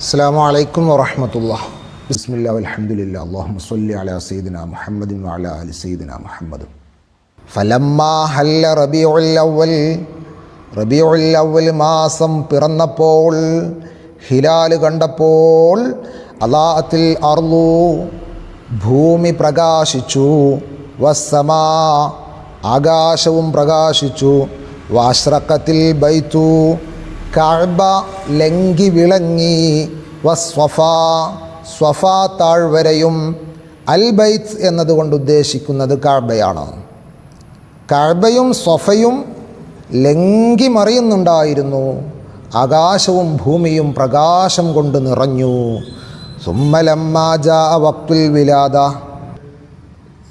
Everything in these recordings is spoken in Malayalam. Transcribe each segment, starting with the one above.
അസ്സാം വലൈക്കും വാഹമത്തുള്ള ബിസ്മില്ല അലഹമുല്ല അള്ളാഹു മുസ്ലി അല സീദിന മുഹമ്മദ് അല അലി സീദിന മുഹമ്മദ്. ഫലമ്മാഹല്ല റബിയുല്ലവൽ റബിയുല്ലവൽ മാസം പിറന്നപ്പോൾ ഹിലാൽ കണ്ടപ്പോൾ അലാത്തിൽ അറു ഭൂമി പ്രകാശിച്ചു വസ്സമാ ആകാശവും പ്രകാശിച്ചു വാശ്രക്കത്തിൽ ബൈത്തു കഅബ ലങ്കി വിളങ്ങി വസ്വഫ സ്വഫ താഴ്വരയും അൽബൈത്ത് എന്നതുകൊണ്ട് ഉദ്ദേശിക്കുന്നത് കഅബയാണ് കഅബയും സ്വഫയും ലങ്കി മറിയുന്നുണ്ടായിരുന്നു. ആകാശവും ഭൂമിയും പ്രകാശം കൊണ്ട് നിറഞ്ഞു. സുമ്മലമ്മാജ വക്തുൽ വിലാദ.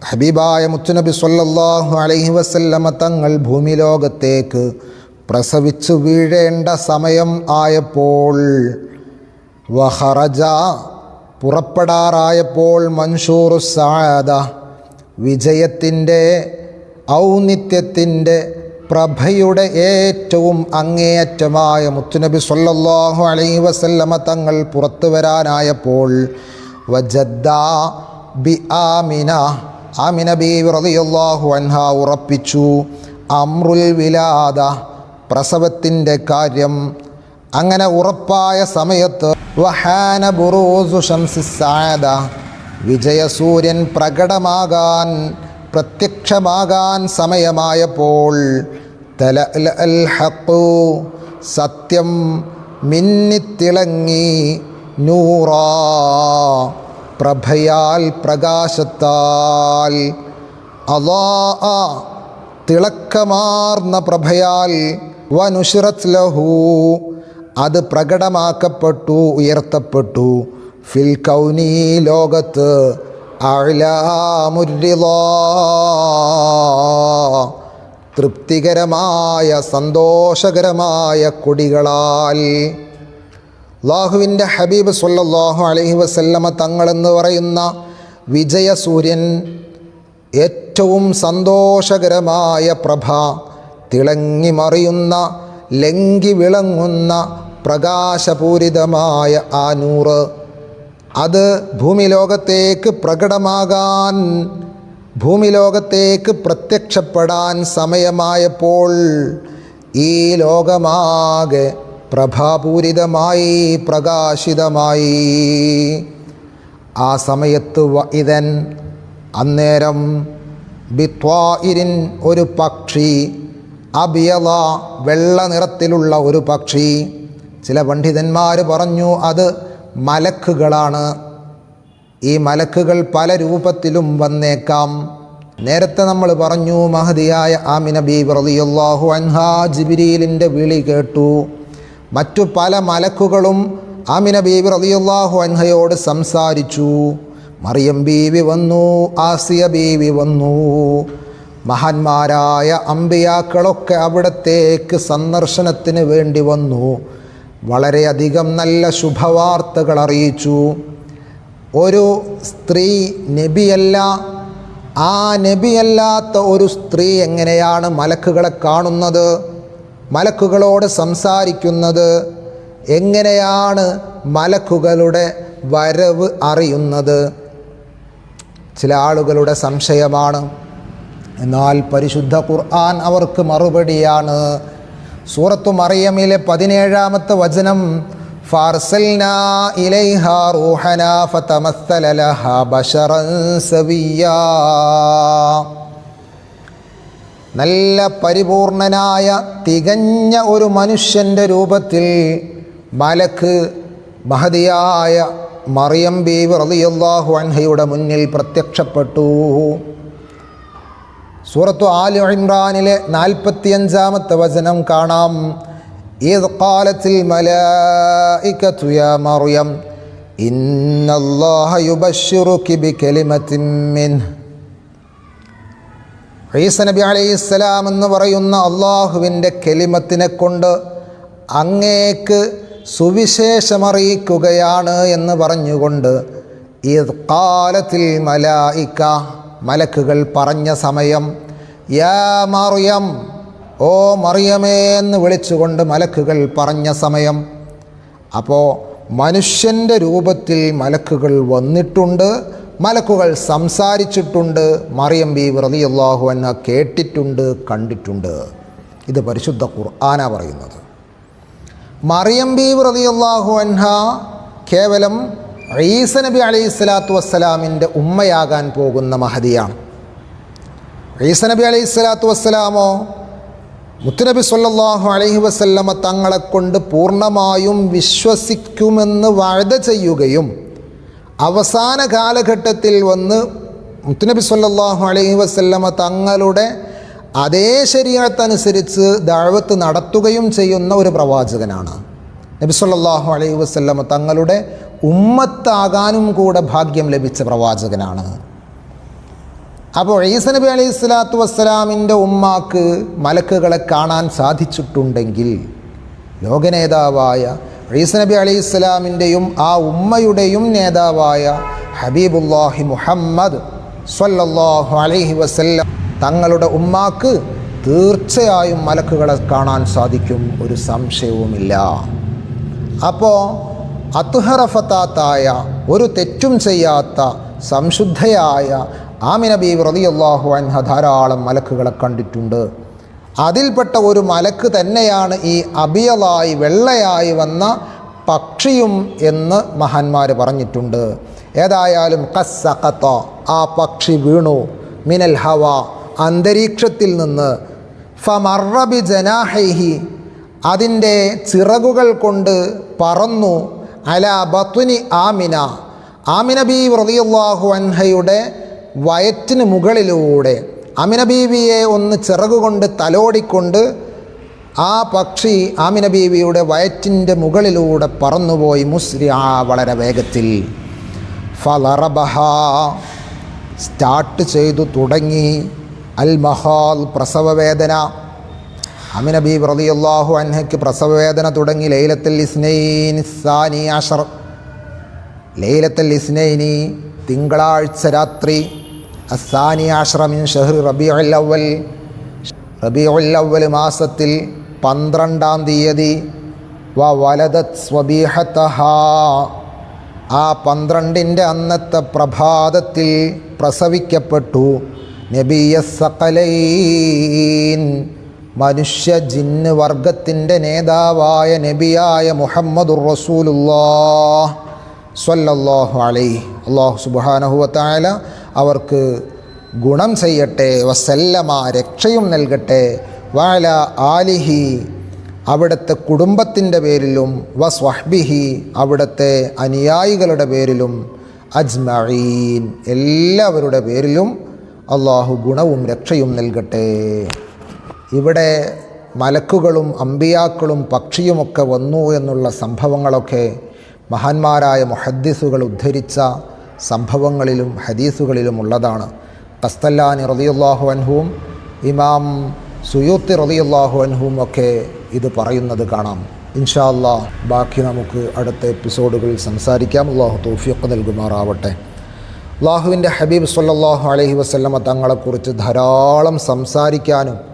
ഹബീബായ മുത്തുനബി സല്ലാഹു അലൈഹി വസല്ലമ തങ്ങൾ ഭൂമിലോകത്തേക്ക് പ്രസവിച്ചു വീഴേണ്ട സമയം ആയപ്പോൾ വഹറജ പുറപ്പെടാറായപ്പോൾ മൻഷൂർ സാദ വിജയത്തിന്റെ ഔന്നിത്യത്തിന്റെ പ്രഭയുടെ ഏറ്റവും അങ്ങേയറ്റമായ മുത്തുനബി സല്ലല്ലാഹു അലൈ വസല്ലമ തങ്ങൾ പുറത്തു വരാനായപ്പോൾ വജദ്ദ ബി ആമിന ആമിന ബി റളിയല്ലാഹു അൻഹ ഉറപ്പിച്ചു അമ്രുൽ വിലാദ പ്രസവത്തിന്റെ കാര്യം അങ്ങനെ ഉറപ്പായ സമയത്ത് വഹാന ബുറൂസു ശംസിസായത വിജയസൂര്യൻ പ്രകടമാകാൻ പ്രത്യക്ഷമാകാൻ സമയമായപ്പോൾ തല അൽ സത്യം മിന്നിത്തിളങ്ങി നൂറാ പ്രഭയാൽ പ്രകാശത്താൽ അലാ തിളക്കമാർന്ന പ്രഭയാൽ വനുഷിറത് ലഹു. അത് പ്രകടമാക്കപ്പെട്ടു ഉയർത്തപ്പെട്ടു. ഫിൽ കൗനി ലോകത്ത് തൃപ്തികരമായ സന്തോഷകരമായ കൊടികളാൽ. ലാഹുവിന്റെ ഹബീബ് സുല്ലാഹു അലഹി വസല്ലമ തങ്ങളെന്ന് പറയുന്ന വിജയസൂര്യൻ ഏറ്റവും സന്തോഷകരമായ പ്രഭ. തിളങ്ങി മറിയുന്ന ലങ്കി വിളങ്ങുന്ന പ്രകാശപൂരിതമായ ആ നൂറ്. അത് ഭൂമിലോകത്തേക്ക് പ്രകടമാകാൻ ഭൂമിലോകത്തേക്ക് പ്രത്യക്ഷപ്പെടാൻ സമയമായപ്പോൾ ഈ ലോകമാകെ പ്രഭാപൂരിതമായി പ്രകാശിതമായി. ആ സമയത്ത് ഇതൻ അന്നേരം ബിത്വായിരിൻ ഒരു പക്ഷി അബിയല വെള്ള നിറത്തിലുള്ള ഒരു പക്ഷി. ചില പണ്ഡിതന്മാർ പറഞ്ഞു അത് മലക്കുകളാണ്. ഈ മലക്കുകൾ പല രൂപത്തിലും വന്നേക്കാം. നേരത്തെ നമ്മൾ പറഞ്ഞു മഹതിയായ ആമിന ബി റളിയല്ലാഹു അൻഹാ ജിബിരിയിലിന്റെ വിളി കേട്ടു. മറ്റു പല മലക്കുകളും ആമിന ബീവി റളിയല്ലാഹു അൻഹയോട് സംസാരിച്ചു. മറിയം ബീവി വന്നു ആസിയ ബീവി വന്നു. മഹാന്മാരായ അമ്പിയാക്കളൊക്കെ അവിടത്തേക്ക് സന്ദർശനത്തിന് വേണ്ടി വന്നു. വളരെയധികം നല്ല ശുഭവാർത്തകൾ അറിയിച്ചു. ഒരു സ്ത്രീ നബിയല്ല ആ നബിയല്ലാത്ത ഒരു സ്ത്രീ എങ്ങനെയാണ് മലക്കുകളെ കാണുന്നത്? മലക്കുകളോട് സംസാരിക്കുന്നത്? എങ്ങനെയാണ് മലക്കുകളുടെ വരവ് അറിയുന്നത്? ചില ആളുകളുടെ സംശയമാണ്. എന്നാൽ പരിശുദ്ധ ഖുർആൻ അവർക്ക് മറുപടിയാണ്. സൂറത്തു മറിയമിലെ പതിനേഴാമത്തെ വചനം നല്ല പരിപൂർണനായ തികഞ്ഞ ഒരു മനുഷ്യന്റെ രൂപത്തിൽ മലക്ക് മഹതിയായ മറിയം ബീവി റളിയല്ലാഹു അൻഹയുടെ മുന്നിൽ പ്രത്യക്ഷപ്പെട്ടു. സൂറത്തു ആൽ ഇമ്രാനിലെ നാൽപ്പത്തിയഞ്ചാമത്തെ വചനം കാണാം. ഈദ് ഖാലത്തിൽ മലായികതു യാ മറിയം ഇന്നല്ലാഹ യുബശ്ശിറുകി ബികലിമത്തിൻ മിൻഹു ഈസ നബി അലൈഹി അലൈഹിസ്സലാം എന്ന് പറയുന്ന അള്ളാഹുവിന്റെ കെലിമത്തിനെ കൊണ്ട് അങ്ങേക്ക് സുവിശേഷമറിയിക്കുകയാണ് എന്ന് പറഞ്ഞുകൊണ്ട് ഈ കാലത്തിൽ മലായിക്ക മലക്കുകൾ പറഞ്ഞ സമയം യാ മറിയം ഓ മറിയമേ എന്ന് വിളിച്ചുകൊണ്ട് മലക്കുകൾ പറഞ്ഞ സമയം. അപ്പോൾ മനുഷ്യന്റെ രൂപത്തിൽ മലക്കുകൾ വന്നിട്ടുണ്ട് മലക്കുകൾ സംസാരിച്ചിട്ടുണ്ട് മറിയം ബി വ്രതിയുള്ളാഹു അൻഹ കേട്ടിട്ടുണ്ട് കണ്ടിട്ടുണ്ട്. ഇത് പരിശുദ്ധ ഖുർആന പറയുന്നത്. മറിയം ബി വ്രതിയുള്ളാഹു അൻഹ കേവലം ഈസ നബി അലൈഹി സ്വലാത്തു വസ്സലാമിന്റെ ഉമ്മയാകാൻ പോകുന്ന മഹതിയാണ്. ഈസ നബി അലൈഹി സ്വലാത്തു വസ്സലാമോ? മുത്തുനബി സല്ലാഹു അലൈഹി വസല്ലമ തങ്ങളെ കൊണ്ട് പൂർണമായും വിശ്വസിക്കുമെന്ന് വഴുത ചെയ്യുകയും അവസാന കാലഘട്ടത്തിൽ വന്ന് മുത്തുനബി സല്ലാഹു അലൈഹി വസ്ല്ലമ തങ്ങളുടെ അതേ ശരീരത്തനുസരിച്ച് ദഅവത്ത് നടത്തുകയും ചെയ്യുന്ന ഒരു പ്രവാചകനാണ്. നബി സല്ലാഹു അലൈഹി വസല്ലമ തങ്ങളുടെ ഉമ്മത്താകാനും കൂടെ ഭാഗ്യം ലഭിച്ച പ്രവാചകനാണ്. അപ്പോൾ ഈസ നബി അലൈഹി സ്വലാത്തു വസ്സലാമിന്റെ ഉമ്മാക്ക് മലക്കുകളെ കാണാൻ സാധിച്ചിട്ടുണ്ടെങ്കിൽ ലോകനേതാവായ ഈസ നബി അലൈഹി സ്വലാമിന്റെയും ആ ഉമ്മയുടെയും നേതാവായ ഹബീബുല്ലാഹി മുഹമ്മദ് സ്വല്ലല്ലാഹു അലൈഹി വസല്ലം തങ്ങളുടെ ഉമ്മാക്ക് തീർച്ചയായും മലക്കുകളെ കാണാൻ സാധിക്കും ഒരു സംശയവുമില്ല. അപ്പോൾ അത്തുഹറഫത്താത്തായ ഒരു തെറ്റും ചെയ്യാത്ത സംശുദ്ധയായ ആമിന ബി അൻഹ ധാരാളം മലക്കുകളെ കണ്ടിട്ടുണ്ട്. അതിൽപ്പെട്ട ഒരു മലക്ക് തന്നെയാണ് ഈ അബിയലായി വെള്ളയായി വന്ന പക്ഷിയും എന്ന് മഹാന്മാർ പറഞ്ഞിട്ടുണ്ട്. ഏതായാലും കസ്സഖത്ത ആ പക്ഷി വീണു. മിനൽ ഹവ അന്തരീക്ഷത്തിൽ നിന്ന്. ഫമറബി ജനാഹൈഹി അതിന്റെ ചിറകുകൾ കൊണ്ട് പറന്നു. അല ആമിന. ആമിന ബി റളിയല്ലാഹു അൻഹയുടെ വയറ്റിന് മുകളിലൂടെ അമിന ബീവിയെ ഒന്ന് ചിറകുകൊണ്ട് തലോടിക്കൊണ്ട് ആ പക്ഷി ആമിന ബീവിയുടെ വയറ്റിന്റെ മുകളിലൂടെ പറന്നുപോയി മുസ്രിയ വളരെ വേഗത്തിൽ. ഫലറബഹ സ്റ്റാർട്ട് ചെയ്തു തുടങ്ങി. അൽ മഹാൽ പ്രസവവേദന. അമിന ബി റളിയല്ലാഹു അൻഹയ്ക്ക് പ്രസവവേദന തുടങ്ങി ലൈലത്തുൽ ഇസ്നൈൻ സാനി അഷർ. ലൈലത്തുൽ ഇസ്നൈനി തിങ്കളാഴ്ച രാത്രി അസാനി ആശ്രമിൻ മിൻ ഷഹർ റബിയുൽ അവൽ റബിയുൽ അവൽ മാസത്തിൽ പന്ത്രണ്ടാം തീയതി വ വലദത് സ്വബീഹത്തഹ ആ പന്ത്രണ്ടിന്റെ അന്നത്തെ പ്രഭാതത്തിൽ പ്രസവിക്കപ്പെട്ടു നബിയ സകലൈൻ മനുഷ്യ ജിന്ന് വർഗത്തിന്റെ നേതാവായ നബിയായ മുഹമ്മദുർ റസൂലുല്ലാ സ്വല്ലല്ലാഹു അലൈഹി. അള്ളാഹു സുബാനഹുവത്തായ അവർക്ക് ഗുണം ചെയ്യട്ടെ വസല്ലമ രക്ഷയും നൽകട്ടെ. വാല ആലിഹി അവിടുത്തെ കുടുംബത്തിന്റെ പേരിലും വസ്വഹ്ബിഹി അവിടുത്തെ അനുയായികളുടെ പേരിലും അജ്മീൻ എല്ലാവരുടെ പേരിലും അള്ളാഹു ഗുണവും രക്ഷയും നൽകട്ടെ. ഇവിടെ മലക്കുകളും അമ്പിയാക്കളും പക്ഷിയുമൊക്കെ വന്നു എന്നുള്ള സംഭവങ്ങളൊക്കെ മഹാന്മാരായ മുഹദ്ദിസുകൾ ഉദ്ധരിച്ച സംഭവങ്ങളിലും ഹദീസുകളിലും ഉള്ളതാണ്. കസ്തല്ലാനി റളിയല്ലാഹു അൻഹുവും ഇമാം സുയൂത്തി റളിയല്ലാഹു അൻഹുവും ഒക്കെ ഇത് പറയുന്നത് കാണാം. ഇൻഷാ അല്ലാ ബാക്കി നമുക്ക് അടുത്ത എപ്പിസോഡുകളിൽ സംസാരിക്കാം. അള്ളാഹു തോഫിയൊക്കെ നൽകുമാറാവട്ടെ. അള്ളാഹുവിന്റെ ഹബീബ് സല്ലാഹു അലഹി വസല്ലമ തങ്ങളെക്കുറിച്ച് ധാരാളം സംസാരിക്കാനും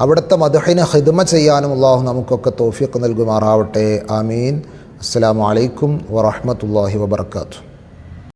അവിടുത്തെ മധുഹിനെ ഹിദ്മ ചെയ്യാനും അള്ളാഹു നമുക്കൊക്കെ തോഫിയൊക്കെ നൽകുമാറാവട്ടെ. ആമീൻ. അസ്സലാമു അലൈക്കും വറഹ്മത്തുള്ളാഹി വബർക്കാത്തു